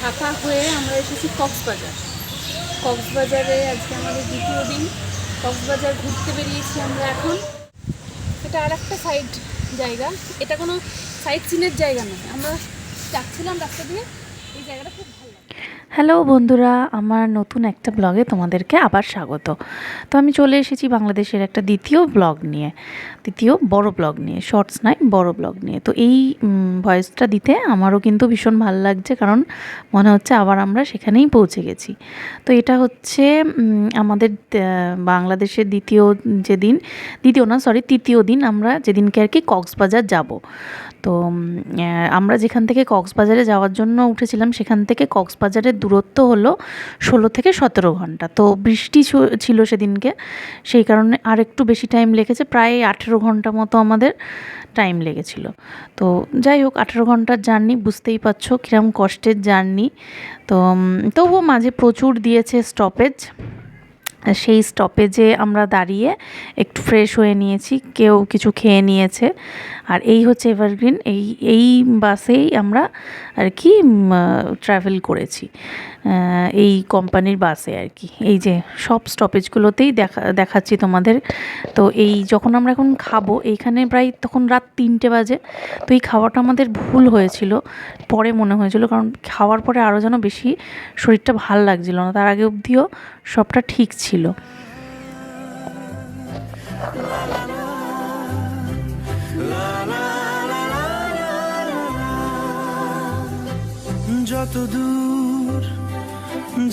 ঢাকা হয়ে আমরা এসেছি কক্সবাজার। কক্সবাজারে আজকে আমাদের দ্বিতীয় দিন। কক্সবাজার ঘুরতে বেরিয়েছি আমরা এখন। এটা আর একটা সাইড জায়গা। এটা কোনো সাইড সিনের জায়গা নয়। আমরা যাচ্ছিলাম রাস্তা দিয়ে। এই জায়গাটা খুব ভালো লাগে। হ্যালো বন্ধুরা, আমার নতুন একটা ব্লগে তোমাদেরকে আবার স্বাগত। তো আমি চলে এসেছি বাংলাদেশের একটা দ্বিতীয় ব্লগ নিয়ে, দ্বিতীয় বড় ব্লগ নিয়ে, শর্টস নয়, বড় ব্লগ নিয়ে। তো এই ভয়েসটা দিতে আমারও কিন্তু ভীষণ ভালো লাগছে, কারণ মনে হচ্ছে আবার আমরা সেখানেই পৌঁছে গেছি। তো এটা হচ্ছে আমাদের বাংলাদেশের দ্বিতীয় যেদিন, দ্বিতীয় না সরি তৃতীয় দিন আমরা যেদিনকে আর কি কক্সবাজার যাব। তো আমরা যেখান থেকে কক্সবাজারে যাওয়ার জন্য উঠেছিলাম, সেখান থেকে কক্সবাজারের দূরত্ব হলো ষোলো থেকে সতেরো ঘণ্টা। তো বৃষ্টি ছিল সেদিনকে, সেই কারণে আর একটু বেশি টাইম লেগেছে, প্রায় আঠেরো ঘণ্টা মতো আমাদের টাইম লেগেছিল। তো যাই হোক, আঠেরো ঘণ্টার জার্নি, বুঝতেই পারছ কিরম কষ্টের জার্নি। তো তবুও মাঝে প্রচুর দিয়েছে স্টপেজ সেই স্টপেজে আমরা দাঁড়িয়ে একটু ফ্রেশ হয়ে নিয়েছি, কেউ কিছু খেয়ে নিয়েছে। আর এই হচ্ছে এভারগ্রিন এই এই বাসেই আমরা আর কি ট্রাভেল করেছি। এই কোম্পানির বাসে আর কি। এই যে সব স্টপেজগুলোতেই দেখা, দেখাচ্ছি তোমাদের। তো এই যখন আমরা এখন খাব, এইখানে প্রায় তখন রাত তিনটে বাজে। তো এই খাওয়াটা আমাদের ভুল হয়েছিল। পরে মনে হয়েছিল, কারণ খাওয়ার পরে আরও যেন বেশি শরীরটা ভালো লাগছিল না। তার আগে অবধিও সবটা ঠিক ছিল। যত দূর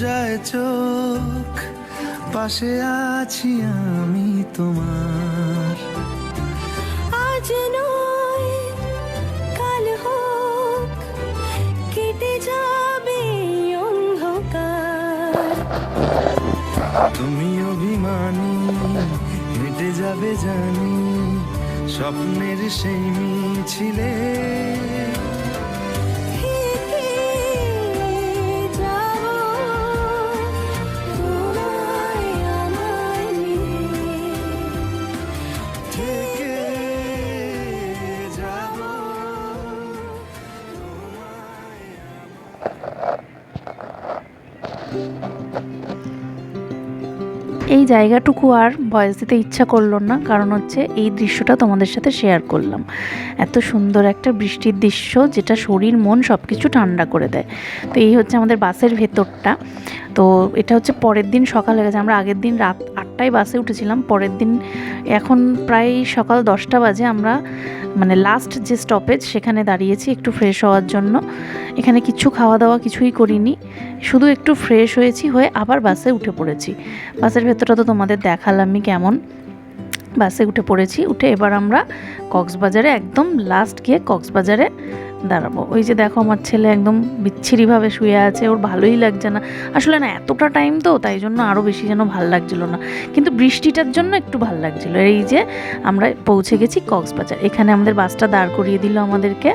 যায় চোখ পাশে আছি আমি তোমার। আজ নয় কাল হোক কেটে যাবে অন্ধকার। তুমি অভিমানী হেঁটে যাবে জানি স্বপ্নের সেই মিছিলে। এই জায়গাটুকু আর ভয়েস দিতে ইচ্ছা করল না, কারণ হচ্ছে এই দৃশ্যটা তোমাদের সাথে শেয়ার করলাম। এত সুন্দর একটা বৃষ্টির দৃশ্য, যেটা শরীর, মন সব কিছু ঠান্ডা করে দেয়। তো এই হচ্ছে আমাদের বাসের ভেতরটা। তো এটা হচ্ছে পরের দিন সকাল হয়ে গেছে। আমরা আগের দিন রাত আটটায় বাসে উঠেছিলাম। পরের দিন এখন প্রায় সকাল দশটা বাজে আমরা মানে লাস্ট যে স্টপেজ সেখানে দাঁড়িয়েছি একটু ফ্রেশ হওয়ার জন্য। এখানে কিছু খাওয়া দাওয়া কিছুই করিনি, শুধু একটু ফ্রেশ হয়েছি, হয়ে আবার বাসে উঠে পড়েছি। বাসের ভেতরটা তো তোমাদের দেখালামই কেমন। বাসে উঠে পড়েছি, উঠে এবার আমরা কক্সবাজারে একদম লাস্ট গিয়ে কক্সবাজারে দাঁড়াবো। ওই যে দেখো আমার ছেলে একদম বিচ্ছিরিভাবে শুয়ে আছে, ওর ভালোই লাগছে না। আসলে না, এতটা টাইম তো তাই জন্য আরও বেশি যেন ভালো লাগছিল না। কিন্তু বৃষ্টিটার জন্য একটু ভালো লাগছিল। এই যে আমরা পৌঁছে গেছি কক্সবাজার। এখানে আমাদের বাসটা দাঁড় করিয়ে দিল আমাদেরকে।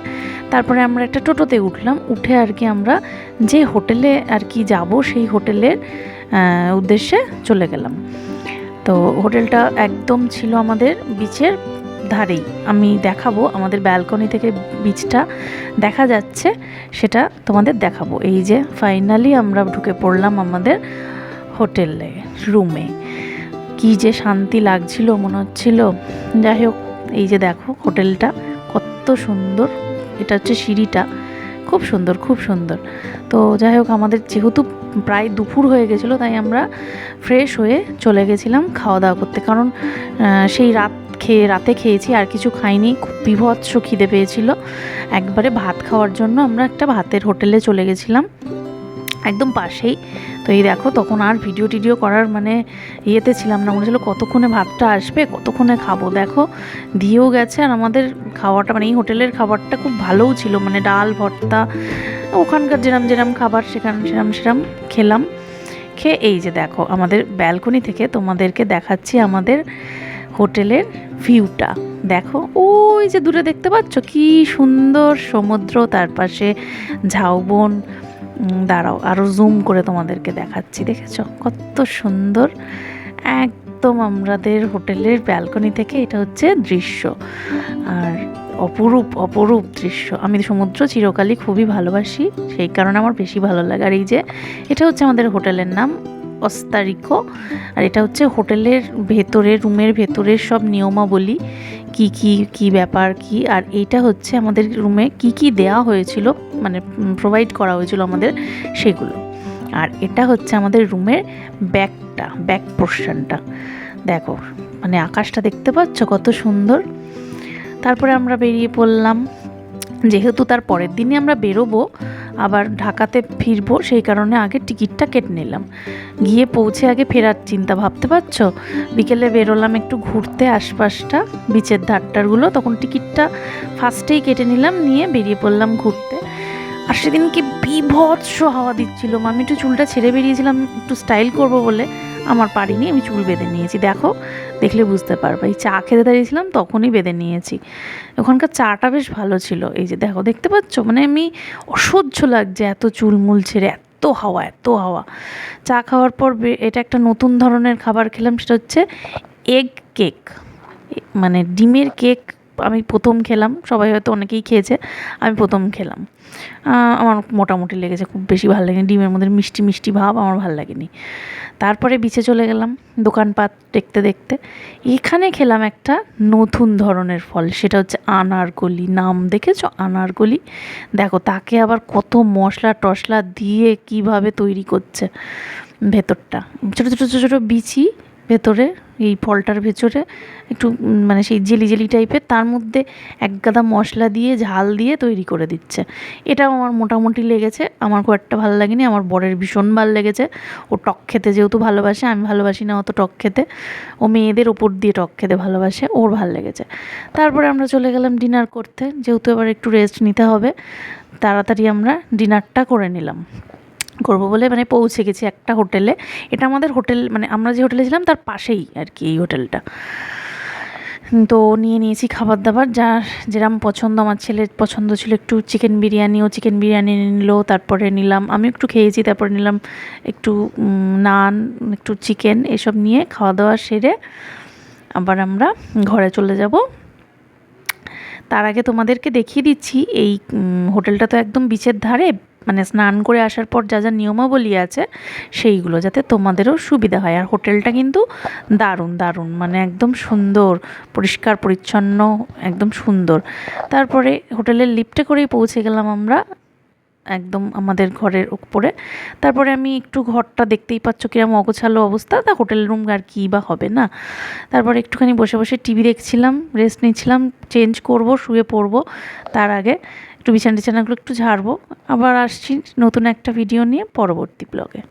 তারপরে আমরা একটা টোটোতে উঠলাম। উঠে আর কি আমরা যে হোটেলে আর কি যাব, সেই হোটেলের উদ্দেশ্যে চলে গেলাম। তো হোটেলটা একদম ছিল আমাদের বিচের ধারেই। আমি দেখাবো, আমাদের ব্যালকনি থেকে বীজটা দেখা যাচ্ছে, সেটা তোমাদের দেখাবো। এই যে ফাইনালি আমরা ঢুকে পড়লাম আমাদের হোটেলে রুমে কি যে শান্তি লাগছিল, মনে হচ্ছিল। যাই হোক, এই যে দেখো হোটেলটা কত সুন্দর। এটা হচ্ছে সিঁড়িটা। খুব সুন্দর খুব সুন্দর। তো যাই হোক, আমাদের যেহেতু প্রায় দুপুর হয়ে গেছিল, তাই আমরা ফ্রেশ হয়ে চলে গেছিলাম খাওয়া দাওয়া করতে। কারণ সেই রাত খেয়ে, রাতে খেয়েছি, আর কিছু খাইনি। খুব বিভৎস খিদে পেয়েছিল। একবারে ভাত খাওয়ার জন্য আমরা একটা ভাতের হোটেলে চলে গেছিলাম। একদম পাশেই। তো এই দেখো, তখন আর ভিডিও টিডিও করার মানে ইয়েতে ছিলাম না। মনে হচ্ছিল কতক্ষণে ভাতটা আসবে, কতক্ষণে খাব? দেখো, দিয়েও গেছে আর আমাদের খাওয়াটা মানে এই হোটেলের খাবারটা খুব ভালোও ছিল। মানে ডাল, ভর্তা, ওখানকার যেরাম যেরাম খাবার, সেখান সেরাম সেরাম খেলাম। খেয়ে এই যে দেখো, আমাদের ব্যালকনি থেকে তোমাদেরকে দেখাচ্ছি আমাদের হোটেলের ভিউটা দেখো, ওই যে দূরে দেখতে পাচ্ছ? কি সুন্দর সমুদ্র, তার পাশে ঝাউবন দাঁড়াও আরও জুম করে তোমাদেরকে দেখাচ্ছি, দেখেছ? কত সুন্দর। একদম আমাদের হোটেলের ব্যালকনি থেকে এটা হচ্ছে দৃশ্য। আর অপরূপ অপরূপ দৃশ্য। আমি সমুদ্র চিরকালই খুবই ভালোবাসি, সেই কারণে আমার বেশি ভালো লাগে। আর এই যে, এটা হচ্ছে আমাদের হোটেলের নাম অস্তারিকো। আর এটা হচ্ছে হোটেলের ভেতরে রুমের ভেতরের সব নিয়মাবলী, কি কি কি ব্যাপার, কি। আর এইটা হচ্ছে আমাদের রুমে কি কি দেয়া হয়েছিল মানে প্রোভাইড করা হয়েছিল আমাদের সেগুলো। আর এটা হচ্ছে আমাদের রুমের ব্যাকটা ব্যাক পোর্শনটা। দেখো মানে আকাশটা দেখতে পাচ্ছ কত সুন্দর। তারপরে আমরা বেরিয়ে পড়লাম। যেহেতু তার পরের দিনই আমরা বেরোবো আবার ঢাকাতে ফিরবো, সেই কারণে আগে টিকিটটা কেটে নিলাম। গিয়ে পৌঁছে আগে ফেরার চিন্তা ভাবতে পারছ? বিকেলে বেরোলাম একটু ঘুরতে আশপাশটা, বিচের ধারটারগুলো, তখন টিকিটটা ফার্স্টেই কেটে নিলাম, নিয়ে বেরিয়ে পড়লাম ঘুরতে। আর সেদিনকে বিভৎস হাওয়া দিচ্ছিল। আমি একটু চুলটা ছেড়ে বেরিয়েছিলাম, একটু স্টাইল করব বলে। আমার পারিনি আমি চুল বেঁধে নিয়েছি। দেখো, দেখলে বুঝতে পারবে। এই চা খেতে দাঁড়িয়েছিলাম, তখনই বেঁধে নিয়েছি। ওখানকার চাটা বেশ ভালো ছিল। এই যে দেখো, দেখতে পাচ্ছ? মানে আমি অসহ্য লাগছে এত চুলমুল ছেড়ে, এত হাওয়া এত হাওয়া। চা খাওয়ার পর এটা একটা নতুন ধরনের খাবার খেলাম, সেটা হচ্ছে এগ কেক। মানে ডিমের কেক আমি প্রথম খেলাম, সবাই হয়তো অনেকেই খেয়েছে, আমি প্রথম খেলাম। আমার মোটামুটি লেগেছে, খুব বেশি ভালো লাগেনি, ডিমের মধ্যে মিষ্টি মিষ্টি ভাব আমার ভালো লাগেনি। তারপরে বিচে চলে গেলাম, দোকানপাট দেখতে দেখতে। এখানে খেলাম একটা নতুন ধরনের ফল, সেটা হচ্ছে আনারকলি। নাম দেখেছ? আনারকলি? দেখো, তাকে আবার কত মশলা টশলা দিয়ে কীভাবে তৈরি করছে ভেতরটা। ছোটো ছোটো ছোটো ছোটো বিচি ভেতরে, এই ফলটার ভেতরে, একটু মানে সেই জেলি জেলি টাইপের, তার মধ্যে এক গাদা মশলা দিয়ে, ঝাল দিয়ে তৈরি করে দিচ্ছে। এটাও আমার মোটামুটি লেগেছে। আমার খুব একটা ভালো লাগেনি, আমার বরের ভীষণ ভালো লেগেছে। ও টক খেতে যেহেতু ভালোবাসে, আমি ভালোবাসি না অত টক খেতে। ও মেয়েদের ওপর দিয়ে টক খেতে ভালোবাসে, ওর ভালো লেগেছে। তারপরে আমরা চলে গেলাম ডিনার করতে, যেহেতু এবার একটু রেস্ট নিতে হবে, তাড়াতাড়ি আমরা ডিনারটা করে নিলাম। করব বলে মানে পৌঁছে গেছি একটা হোটেলে এটা আমাদের হোটেল মানে আমরা যে হোটেলে ছিলাম তার পাশেই আর কি এই হোটেলটা তো নিয়ে নিয়েছি খাবার দাবার। যার যেরম পছন্দ, আমার ছেলের পছন্দ ছিল একটু চিকেন বিরিয়ানি ও চিকেন বিরিয়ানি নিল, তারপরে নিলাম, আমি একটু খেয়েছি, তারপরে নিলাম একটু নান, একটু চিকেন এসব নিয়ে খাওয়া দাওয়া সেরে আবার আমরা ঘরে চলে যাব। তার আগে তোমাদেরকে দেখিয়ে দিচ্ছি, এই হোটেলটা তো একদম বিচের ধারে। মানে স্নান করে আসার পর যা যা নিয়মাবলী আছে, সেইগুলো যাতে তোমাদেরও সুবিধা হয়। আর হোটেলটা কিন্তু দারুণ দারুণ। মানে একদম সুন্দর, পরিষ্কার, পরিচ্ছন্ন, একদম সুন্দর। তারপরে হোটেলের লিফটে করেই পৌঁছে গেলাম আমরা, একদম আমাদের ঘরের উপরে। তারপরে আমি একটু ঘরটা দেখতেই পাচ্ছ কিরম অগোছালো অবস্থা। তা হোটেল রুম আর কী বা হবে না। তারপরে একটুখানি বসে বসে টিভি দেখছিলাম, রেস্ট নিচ্ছিলাম, চেঞ্জ করব, শুয়ে পড়ব তার আগে। একটু বিছানা টিছানাগুলো একটু ঝাড়বো। আবার আসছি নতুন একটা ভিডিও নিয়ে পরবর্তী ব্লগে